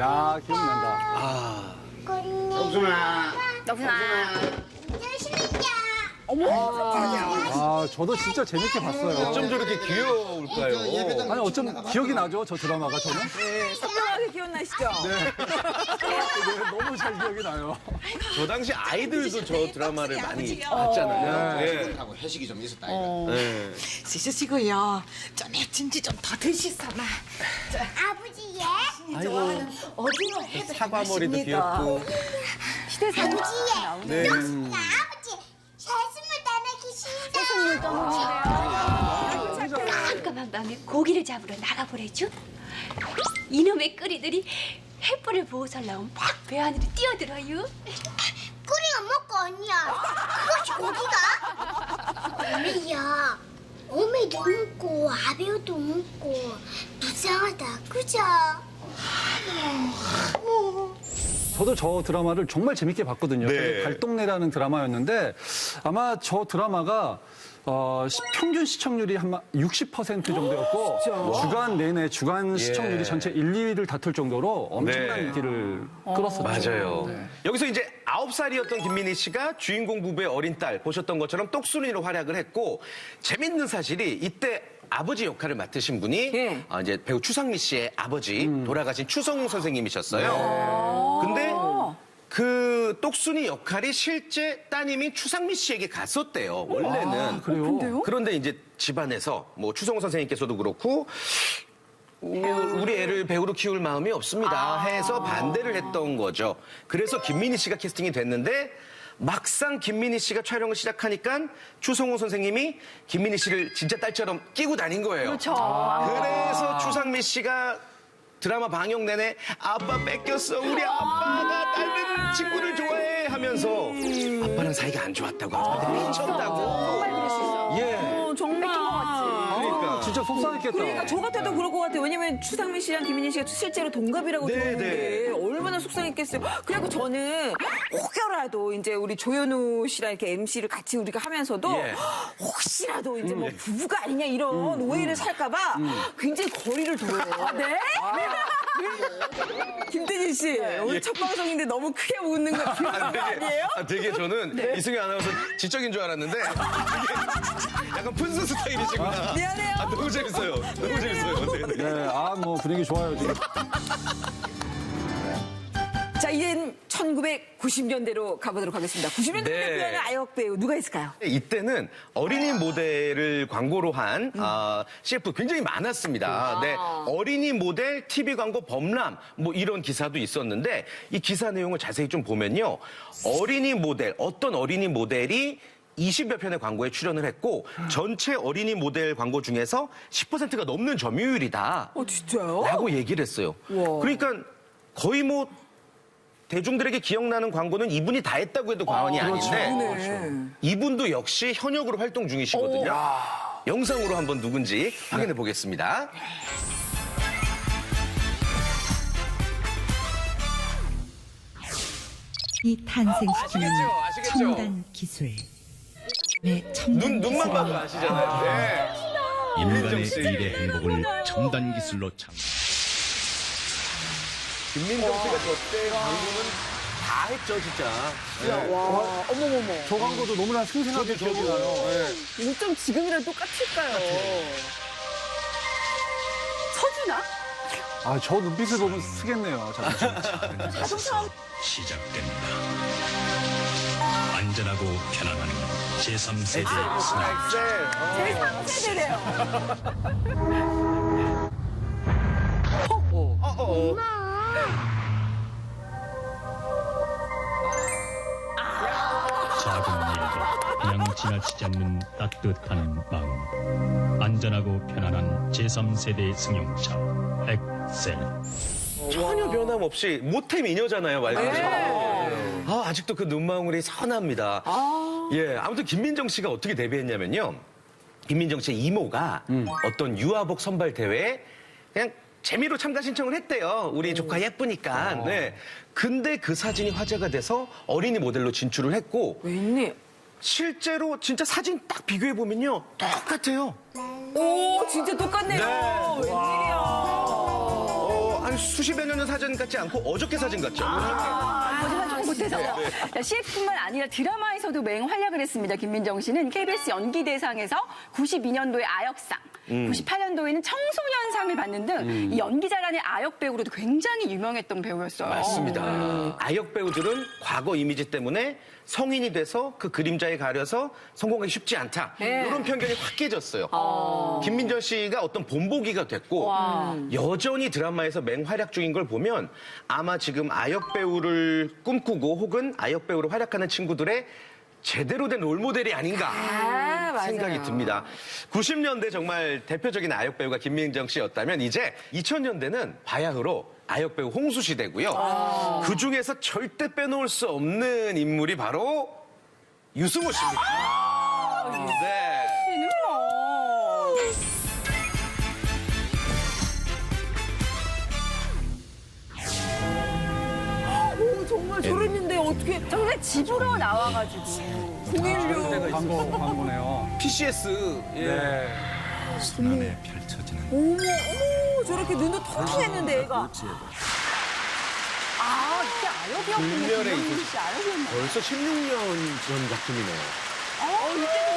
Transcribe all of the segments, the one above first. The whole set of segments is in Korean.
야, 기억난다. 덕순아. 덕순아. 아, 저도 진짜 재밌게 봤어요. 어쩜 저렇게 귀여울까요? 아니, 어쩜 기억이 나죠, 저 드라마가 저는? 선명하게 기억나시죠? 네, 너무 잘 기억이 나요. 저 당시 아이들도 저 드라마를 많이 봤잖아요. 예. 하고 회식이 좀 있었다. 이거. 예. 드시고요. 좀 액진지 좀 더 드시사마. 아버지 예? 아이고 어디로 해도 사과머리도 귀엽고. 아버지 예? 네. 덕순아 아버지 잘스물 따라 계신다 깜깜한 밤에 고기를 잡으러 나가보래죠. 이놈의 끄리들이 햇불을 보고 살라면 막배 안으로 뛰어들어요. 꿀이가 먹고 언니야 그것이 고기가? 어메야 어메도 먹고 아베오도 먹고 불쌍하다 그죠? 저도 저 드라마를 정말 재밌게 봤거든요. 네. 그게 갈동네라는 드라마였는데 아마 저 드라마가 어, 시- 평균 시청률이 한 60% 정도였고 주간 내내 주간 시청률이 전체 1, 2위를 다툴 정도로 엄청난 네. 인기를 끌었었죠. 맞아요. 네. 여기서 이제 아홉 살이었던 김민희 씨가 주인공 부부의 어린 딸 보셨던 것처럼 똑순이로 활약을 했고 재밌는 사실이 이때 아버지 역할을 맡으신 분이 예. 아, 이제 배우 추상미 씨의 아버지 돌아가신 추성우 선생님이셨어요. 근데 그 똑순이 역할이 실제 따님인 추상미 씨에게 갔었대요. 원래는. 그래요? 그런데 이제 집안에서 뭐 추성우 선생님께서도 그렇고 우- 우리 애를 배우로 키울 마음이 없습니다 해서 반대를 했던 거죠. 그래서 김민희 씨가 캐스팅이 됐는데 막상 김민희 씨가 촬영을 시작하니까 추성호 선생님이 김민희 씨를 진짜 딸처럼 끼고 다닌 거예요. 그렇죠. 그래서 추상미 씨가 드라마 방영 내내 아빠 뺏겼어 우리 아빠가 다른 친구를 좋아해 하면서 아빠랑 사이가 안 좋았다고 아빠한테 미쳤다고 예 어, 정말. 진짜 속상했겠다. 그러니까 저 같아도 그럴 것 같아요. 왜냐면 추상민 씨랑 김민희 씨가 실제로 동갑이라고 네, 들었는데 얼마나 속상했겠어요. 그리고 저는 혹여라도 이제 우리 조현우 씨랑 이렇게 MC를 같이 우리가 하면서도 예. 혹시라도 이제 뭐 부부가 아니냐 이런 오해를 살까봐 굉장히 거리를 둬요. 네? 김태진 씨 오늘 첫 방송인데 너무 크게 웃는 거 그런 거 아니에요? 아, 되게 저는 이승희 아나운서 지적인 줄 알았는데 약간 푼수 스타일이시구나. 미안해요. 아, 너무 재밌어요. 너무 재밌어요. 네, 네. 네, 아, 뭐 분위기 좋아요, 지금. 자, 이젠 1990년대로 가보도록 하겠습니다. 90년대 네. 대표하는 아역 배우 누가 있을까요? 이때는 어린이 모델을 광고로 한 아, CF 굉장히 많았습니다. 네, 어린이 모델 TV 광고 범람 뭐 이런 기사도 있었는데 이 기사 내용을 자세히 좀 보면요. 어린이 모델 어떤 어린이 모델이 20여 편의 광고에 출연을 했고 전체 어린이 모델 광고 중에서 10%가 넘는 점유율이다. 어, 진짜요? 라고 얘기를 했어요. 우와. 그러니까 거의 뭐 대중들에게 기억나는 광고는 이분이 다 했다고 해도 과언이 아닌데 네. 이분도 역시 현역으로 활동 중이시거든요. 영상으로 한번 누군지 확인해 보겠습니다. 이 탄생시키는 아시겠죠? 아시겠죠? 첨단 기술. 네, 첨단 눈 눈만 기술은 봐도 아시잖아요. 네. 인간의 씨. 일의 행복을 첨단 기술로 창. 김민정 씨가 저때 광고는 다 했죠, 진짜. 저 광고도 너무나 생생하게 기억이 나요. 어쩜 지금이랑 똑같을까요? 서준아? 아, 저 눈빛을 보면 쓰겠네요. 자꾸. 시작된다. 안전하고 편안한 제3세대 승용. 엑셀. 세대래요. 작은 일도 그냥 지나치지 않는 따뜻한 마음. 안전하고 편안한 제3세대 승용차 엑셀. 전혀 변함없이 모태 미녀잖아요, 말 그대로. 아, 아직도 그 눈망울이 선합니다. 예, 아무튼 김민정 씨가 어떻게 데뷔했냐면요. 김민정 씨의 이모가 어떤 유아복 선발 대회에 그냥 재미로 참가 신청을 했대요. 우리 조카 예쁘니까. 네. 근데 그 사진이 화제가 돼서 어린이 모델로 진출을 했고 웬일? 실제로 진짜 사진 딱 비교해 보면요. 똑같아요. 오, 진짜 똑같네요. 네. 웬일이야. 어, 한 수십여 년 전 사진 같지 않고 어저께 사진 같죠? 거짓말 조금 못해서. 자, CF뿐만 아니라 드라마에서도 맹활약을 했습니다. 김민정 씨는 KBS 연기대상에서 92년도에 아역상, 98년도에는 청소년상을 받는 등 이 연기 잘하는 아역 배우로도 굉장히 유명했던 배우였어요. 맞습니다. 아역 배우들은 과거 이미지 때문에 성인이 돼서 그 그림자에 가려서 성공하기 쉽지 않다. 이런 편견이 확 깨졌어요. 김민정 씨가 어떤 본보기가 됐고 여전히 드라마에서 맹활약 중인 걸 보면 아마 지금 아역 배우를 꿈꾸고 혹은 아역 배우로 활약하는 친구들의 제대로 된 롤모델이 아닌가 맞아요. 생각이 듭니다. 90년대 정말 대표적인 아역 배우가 김민정 씨였다면 이제 2000년대는 바야흐로 아역 배우 홍수 시대고요. 그 중에서 절대 빼놓을 수 없는 인물이 바로 유승호 씨입니다. 네. 정말 저랬는데 어떻게 정말 집으로 나와가지고. 016 광고, 광고네요. PCS. 예. 네. 손안에 펼쳐지는 어머 어머 저렇게 눈도 통통했는데 애가 아, 이때 아역이었군요. 불멸의 김민정 이곳. 씨 아역이었나? 벌써 16년 전 작품이네요. 어, 이때도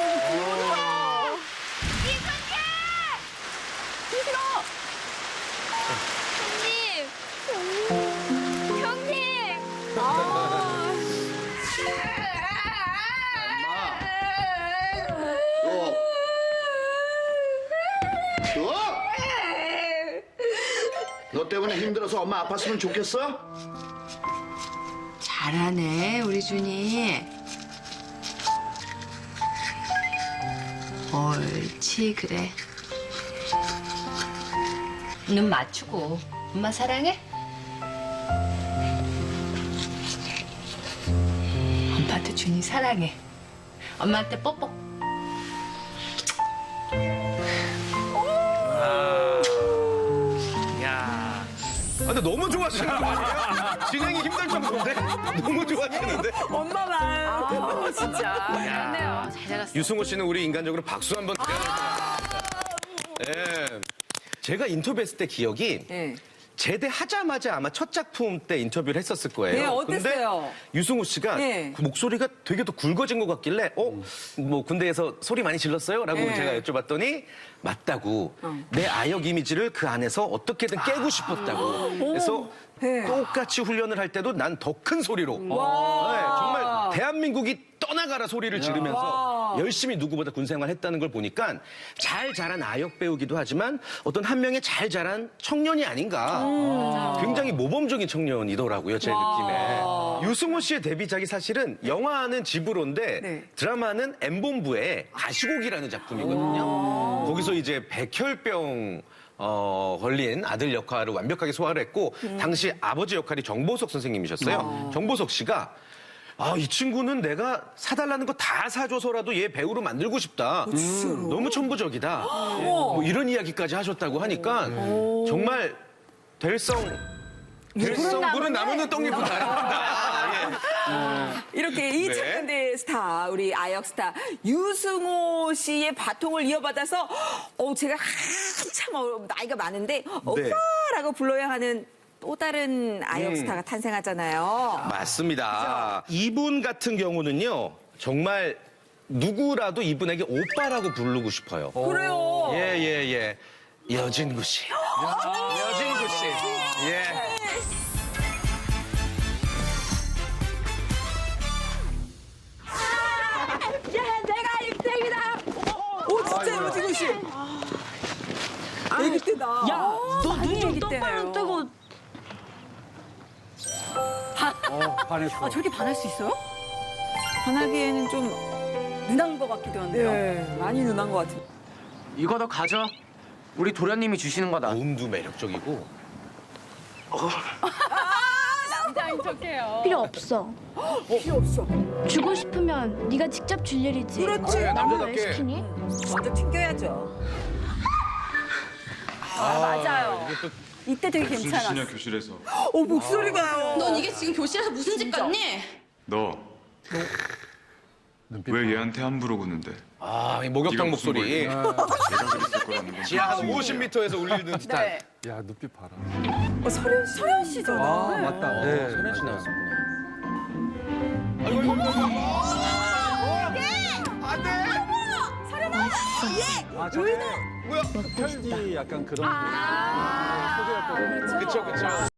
너 때문에 힘들어서 엄마 아팠으면 좋겠어? 잘하네 우리 준이. 옳지 그래. 눈 맞추고 엄마 사랑해? 엄마한테 준이 사랑해. 엄마한테 뽀뽀. 근데 너무 좋아하시는 거 아니에요? 진행이 힘들 정도인데? 너무 좋아하시는데? 엄마 말 어, 진짜. 미안해요. 잘 자랐어. 유승호 씨는 우리 인간적으로 박수 한번 드려야 될것 같아요. 예. 제가 인터뷰했을 때 기억이 네. 제대하자마자 아마 첫 작품 때 인터뷰를 했었을 거예요. 네, 어땠어요? 근데 유승호 씨가 네. 그 목소리가 되게 더 굵어진 것 같길래 어? 뭐 군대에서 소리 많이 질렀어요? 라고 네. 제가 여쭤봤더니 맞다고 내 아역 이미지를 그 안에서 어떻게든 깨고 싶었다고 그래서 네. 똑같이 훈련을 할 때도 난 더 큰 소리로 네, 정말 대한민국이 떠나가라 소리를 지르면서 열심히 누구보다 군 생활 했다는 걸 보니까 잘 자란 아역 배우기도 하지만 어떤 한 명의 잘 자란 청년이 아닌가. 굉장히 모범적인 청년이더라고요, 제 느낌에. 유승호 씨의 데뷔작이 사실은 영화는 집으로인데 네. 드라마는 엠본부의 가시곡이라는 작품이거든요. 거기서 이제 백혈병 어, 걸린 아들 역할을 완벽하게 소화를 했고 당시 아버지 역할이 정보석 선생님이셨어요. 정보석 씨가 아, 이 친구는 내가 사달라는 거 다 사줘서라도 얘 배우로 만들고 싶다. 너무 천부적이다. 예, 뭐 이런 이야기까지 하셨다고 하니까 정말 될성, 될성 부른 나무는 떡잎은 다릅니다. 이렇게 네. 2000년대 스타 우리 아역 스타 유승호 씨의 바통을 이어받아서 어 제가 한참 어, 나이가 많은데 오빠라고 불러야 하는 또 다른 아역 음. 스타가 탄생하잖아요. 맞습니다. 이분 같은 경우는요, 정말 누구라도 이분에게 오빠라고 부르고 싶어요. 그래요. 예, 예, 예. 여진구 씨. 여진구 씨. 예. 야, 내가 1등이다! 오 진짜 여진구 씨. 아기 때다. 야, 너 눈 좀 똑바로 뜨고. 어, 반했어. 아, 저렇게 반할 수 있어요? 반하기에는 좀 누난 것 같기도 한데요. 네, 많이 누난 것 같아요. 이거 너 가져. 우리 도련님이 주시는 거다. 음도 매력적이고. 남자인 척해요. 필요 없어. 필요 없어. 주고 싶으면 네가 직접 줄 일이지. 그렇지. 나무 왜 남자답게. 시키니? 먼저 튕겨야죠. 아, 맞아요. 이 때 되게 괜찮았어. 교실에서 어 목소리가요. 넌 이게 지금 교실에서 무슨 짓 같니? 너 왜 얘한테 함부로 구는데? 아, 이 목욕탕 네가 무슨 목소리. 제가 그랬을 거라는 건 지하 한 50m에서 울리는 듯한. 네. 야, 눈빛 봐라. 어, 서련 씨. 서련 씨잖아. 아, 맞다. 네, 서현 씨 나왔었구나. 아이고, 아이고, 아이고. 아, 저게 뭐야? 혈기 약간 그런 소개였거든요. 그쵸, 그쵸.